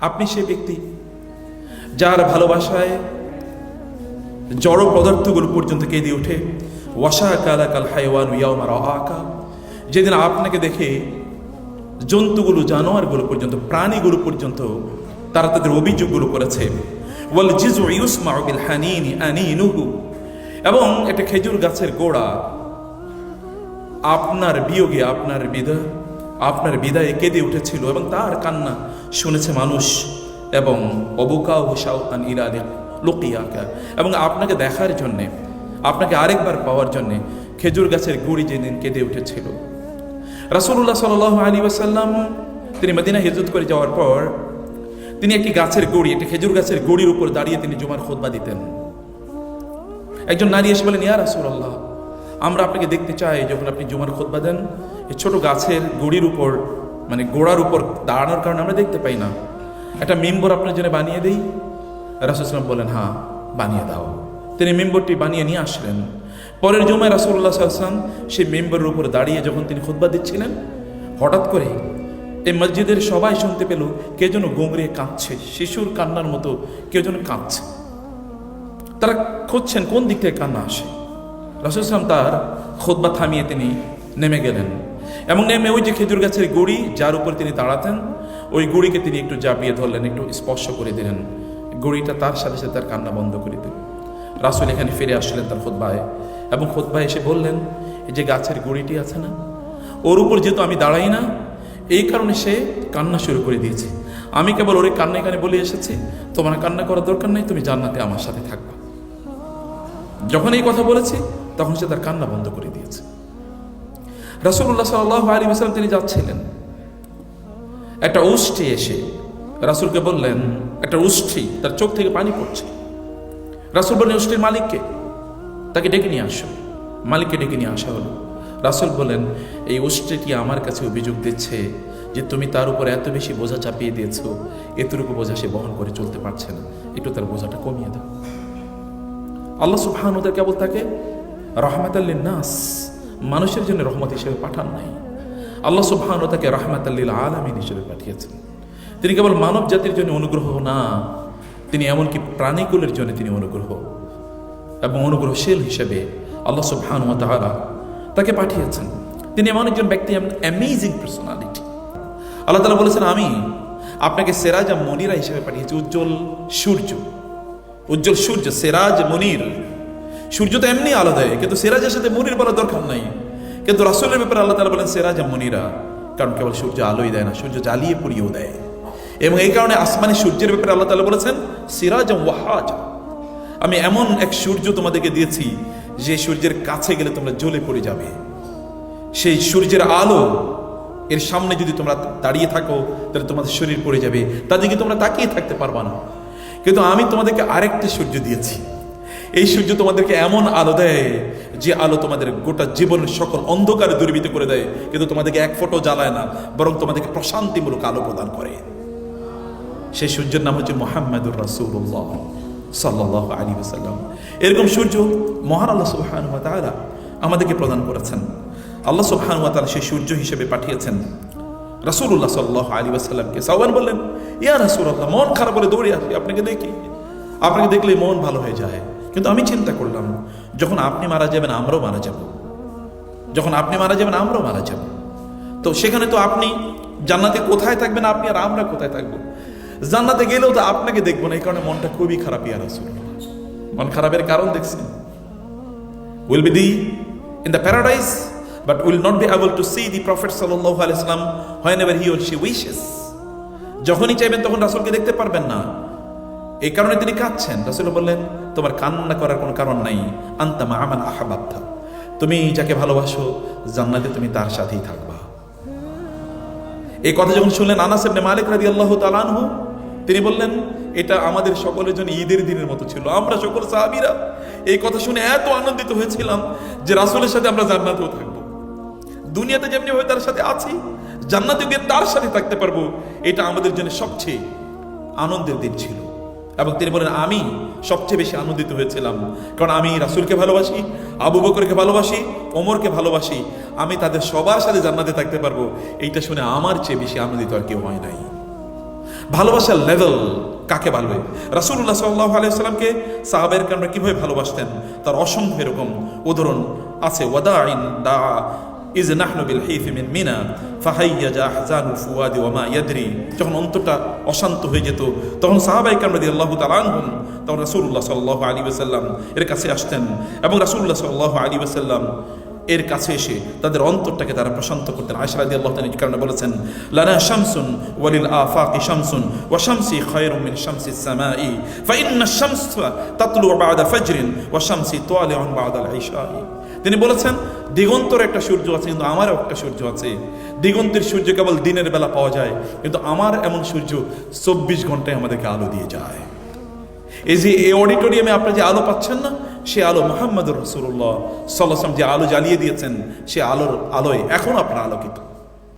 আপনি সে ব্যক্তি যার ভালোবাসায় জড় পদার্থগুলো পর্যন্ত কেঁদে ওঠে। ওয়াসা কালা কাল হাইওয়ান ইয়ামার আকা যেদিন আপনাকে দেখে জন্তুগুলো, জানোয়ারগুলো পর্যন্ত, প্রাণীগুলো পর্যন্ত তারা তাদের অভিযোগগুলো করেছে। ওয়াল জিজু ইউসমা বিল হানিনি আনিনুহু। এবং একটা খেজুর গাছের গোড়া আপনার বিয়োগে আপনার বিদায় আপনার বিদায়ে কেঁদে উঠেছিল এবং তার কান্না শুনেছে মানুষ এবং অবুকাও সাউতান ইরালে লোকিয়াকা। এবং আপনাকে দেখার জন্যে, আপনাকে আরেকবার পাওয়ার জন্যে খেজুর গাছের গুড়ি যেদিন কেঁদে উঠেছিল। রাসূলুল্লাহ সাল্লাহ আলী ওয়াসাল্লাম, তিনি মদিনা হিজরত করে যাওয়ার পর তিনি একটি গাছের গুড়ি, একটি খেজুর গাছের গুড়ির উপর দাঁড়িয়ে তিনি জুমার খোদবা দিতেন। একজন নারী এসে বলেন ইয়া রাসূলুল্লাহ, আমরা আপনাকে দেখতে চাই যখন আপনি জুমার খোদবা দেন। এই ছোট গাছের গুড়ির উপর মানে গোড়ার উপর দাঁড়ানোর কারণে আমরা দেখতে পাই না। একটা মেম্বর আপনার জন্য বানিয়ে দেই। রাসুলাম বলেন হ্যাঁ বানিয়ে দাও। তিনি মেম্বরটি বানিয়ে নিয়ে আসলেন। পরের জমায় রাসুল্লাহ সাল্লাম সেই মেম্বরের উপর দাঁড়িয়ে যখন তিনি খুতবা দিচ্ছিলেন, হঠাৎ করে এই মসজিদের সবাই শুনতে পেল, কে যেন গোংড়িয়ে কাঁদছে, শিশুর কান্নার মতো কেউ যেন কাঁদছে। তারা খুঁজছেন, কোন দিক থেকে কান্না আসে? রাসুল ইসলাম তার খোদবা থামিয়ে তিনি নেমে গেলেন। এবং নেমে ওই যে খেজুর গাছের গুড়ি, যার উপর তিনি দাঁড়াতেন, ওই গুড়িকে তিনি একটু জাপিয়ে ধরলেন, একটু স্পর্শ করে দিলেন। গুড়িটা তার সাথে সাথে তার কান্না বন্ধ করে দিল রাসুল এখানে ফিরে আসলেন তার খোদবায় এবং খোদবায় এসে বললেন, এই যে গাছের গুড়িটি আছে না, ওর উপর যেহেতু আমি দাঁড়াই না, এই কারণে সে কান্না শুরু করে দিয়েছে। আমি কেবল ওর কান্না এখানে বলে এসেছি, তোমার কান্না করার দরকার নেই, তুমি জান্নাতে আমার সাথে থাকবা। যখন এই কথা বলেছি, তখন সে তার কান্না বন্ধ করে দিয়েছে। রাসুল্লাহ সাল্লাহ আলী আসলাম তিনি যাচ্ছিলেন। একটা উষ্ঠি এসে রাসুলকে বললেন, একটা উষ্ঠি, তার চোখ থেকে পানি পড়ছে। রাসুল বললেন, উষ্ঠির মালিককে তাকে ডেকে নিয়ে আসো। মালিককে ডেকে নিয়ে আসা হলো। রাসুল বলেন এই উষ্ঠিটি আমার কাছে অভিযোগ দিচ্ছে যে তুমি তার উপর এত বেশি বোঝা চাপিয়ে দিয়েছ, এতটুকু বোঝা সে বহন করে চলতে পারছে না। একটু তার বোঝাটা কমিয়ে দাও। আল্লাহ সুবহানুদের কেবল তাকে রহমাত নাস মানুষের জন্য রহমত হিসেবে পাঠান নাই। আল্লাহ সুবহানু তাকে রহমাত আলমিন হিসেবে পাঠিয়েছেন। তিনি কেবল মানব জাতির জন্য অনুগ্রহ না, তিনি এমনকি প্রাণীকুলের জন্য তিনি অনুগ্রহ এবং অনুগ্রহশীল হিসেবে আল্লাহ সুবহানু তাহারা তাকে পাঠিয়েছেন। তিনি এমন একজন ব্যক্তি অ্যামেজিং পার্সোনালিটি আল্লাহ তালা বলেছেন, আমি আপনাকে সেরাজা মনিরা হিসেবে পাঠিয়েছি, উজ্জ্বল সূর্য উজ্জ্বল সূর্য, সেরাজ মনির। সূর্য তো এমনি আলো দেয়, কিন্তু সেরাজের সাথে মনির বলার দরকার নাই। কিন্তু রাসুলের ব্যাপারে আল্লাহ তালা বলেন, সেরাজ মনিরা, কারণ কেবল সূর্য আলোই দেয় না, সূর্য জ্বালিয়ে পুড়িয়েও দেয়। এবং এই কারণে আসমানি সূর্যের ব্যাপারে আল্লাহ তালা বলেছেন, সিরাজ ওয়াহাজ, আমি এমন এক সূর্য তোমাদেরকে দিয়েছি, যে সূর্যের কাছে গেলে তোমরা জ্বলে পড়ে যাবে। সেই সূর্যের আলো, এর সামনে যদি তোমরা দাঁড়িয়ে থাকো, তাহলে তোমাদের শরীর পড়ে যাবে তাদেরকে তোমরা তাকিয়ে থাকতে পারবা না। কিন্তু আমি তোমাদেরকে আরেকটা সূর্য দিয়েছি। এই সূর্য তোমাদেরকে এমন আলো দেয় যে আলো তোমাদের গোটা জীবনের সকল অন্ধকারে দূরীভূত করে দেয়, কিন্তু তোমাদেরকে এক ফোটো জ্বালায় না, বরং তোমাদেরকে প্রশান্তিমূলক আলো প্রদান করে। সেই সূর্যের নাম হচ্ছে মোহাম্মদুর রাসুল্লাহ সাল্লাহ আলী সাল্লাম এরকম সূর্য মহান আল্লাহ তাআলা আমাদেরকে প্রদান করেছেন। আল্লাহ সুবহান তাআলা সেই সূর্য হিসেবে পাঠিয়েছেন। রাসূলুল্লাহ সাল্লাল্লাহু আলাইহি ওয়াসাল্লামকে সাওয়ান বললেন, ইয়া রাসূলুল্লাহ, মন খারাপ বলে দৌড়ে আসি, আপনাকে দেখি। আপনাকে দেখলে মন ভালো হয়ে যায়। কিন্তু আমি চিন্তা করলাম, যখন আপনি মারা যাবেন, আমরাও মারা যাব। যখন আপনি মারা যাবেন, আমরাও মারা যাব। তো সেখানে তো আপনি জান্নাতে কোথায় থাকবেন, আপনি আর আমরা কোথায় থাকব? জান্নাতে গেলেও তো আপনাকে দেখব না, এই কারণে মনটা খুবই খারাপ, ইয়া আসল মন খারাপের কারণ দেখছেন? Will be the in the paradise but will not be able to see the Prophet sallallahu alaihi wasallam whenever he or she wishes. যখনই চাইবেন, তখন রাসূলকে দেখতে পারবেন না। এই কারণে তিনি কাঁদছেন। রাসূল বললেন, তোমার কান্না করার কোনো কারণ নাই। আন্তা মা আমান আহাবাবতা। তুমি যাকে ভালোবাসো, জান্নাতে তুমি তার সাথেই থাকবা। এই কথা যখন শুনলেন আনাস ইবনে মালিক রাদিয়াল্লাহু তাআলা আনহু, তিনি বললেন, এটা আমাদের সকলের জন্য ঈদের দিনের মতো ছিল। আমরা সকল সাহাবীরা এই কথা শুনে এত আনন্দিত হয়েছিলাম যে রাসূলের সাথে আমরা জান্নাতেও থাকব। দুনিয়াতে যেমনি ভাবে তার সাথে আছি, জান্নাতে গিয়ে তার সাথে থাকতে পারব, এটা আমাদের জন্য সবচেয়ে আনন্দের দিন ছিল। এবং তিনি বলেন, আমি সবচেয়ে বেশি আনন্দিত হয়েছিলাম। কারণ আমি রাসুলকে ভালোবাসি, আবু বকরকে ভালোবাসি, ওমরকে ভালোবাসি। আমি তাদের সবার সাথে জান্নাতে থাকতে পারব। এইটা শুনে আমার চেয়ে বেশি আনন্দিত আর কেউ হয় নাই। ভালোবাসার লেভেল কাকে বলবে রাসুল্লাহ সাল্লাহ আলাইসাল্লামকে সাহাবেরকে আমরা কীভাবে ভালোবাসতেন? তার অসংখ্য এরকম উদাহরণ আছে। ওয়াদা আইন দা ইজ নাহনু বিল হিফি মিন মিনা ফাহাইয়া জা হাজানুল ফুয়াদি ওমা ইয়াদরি যখন অন্তরটা অশান্ত হয়ে যেত তখন সাহাবাই কামরাদি আল্লাহ তালানহুম তখন রাসূলুল্লাহ সাল্লাল্লাহু আলী ওয়াসাল্লাম এর কাছে আসতেন এবং রাসূলুল্লাহ সাল্লাল্লাহু আলী ওয়াসাল্লাম এর কাছে এসে তাদের অন্তরটাকে তারা প্রশান্ত করতেন আয়সা রাদি আল্লাহ তাআলা এই কারণে বলেছেন লানা শামসুন ওয়ালিল আফাকি শামসুন ওয়া শামসি খায়রুম মিন শামসি সামাই ফাইন্না শামসা তাতলু বা'দা ফাজরিন ওয়া শামসি তালিউন বা'দা আল-ইশাই তিনি বলেছেন, দিগন্তর একটা সূর্য আছে, কিন্তু আমারও একটা সূর্য আছে। দিগন্তের সূর্য কেবল দিনের বেলা পাওয়া যায়, কিন্তু আমার এমন সূর্য চব্বিশ ঘন্টায় আমাদেরকে আলো দিয়ে যায়। এই যে এই অডিটোরিয়ামে আপনারা যে আলো পাচ্ছেন না, সে আলো মোহাম্মদ রসুল্লাহ সাল্লাম যে আলো জ্বালিয়ে দিয়েছেন, সে আলোর আলোয় এখন আপনার আলোকিত।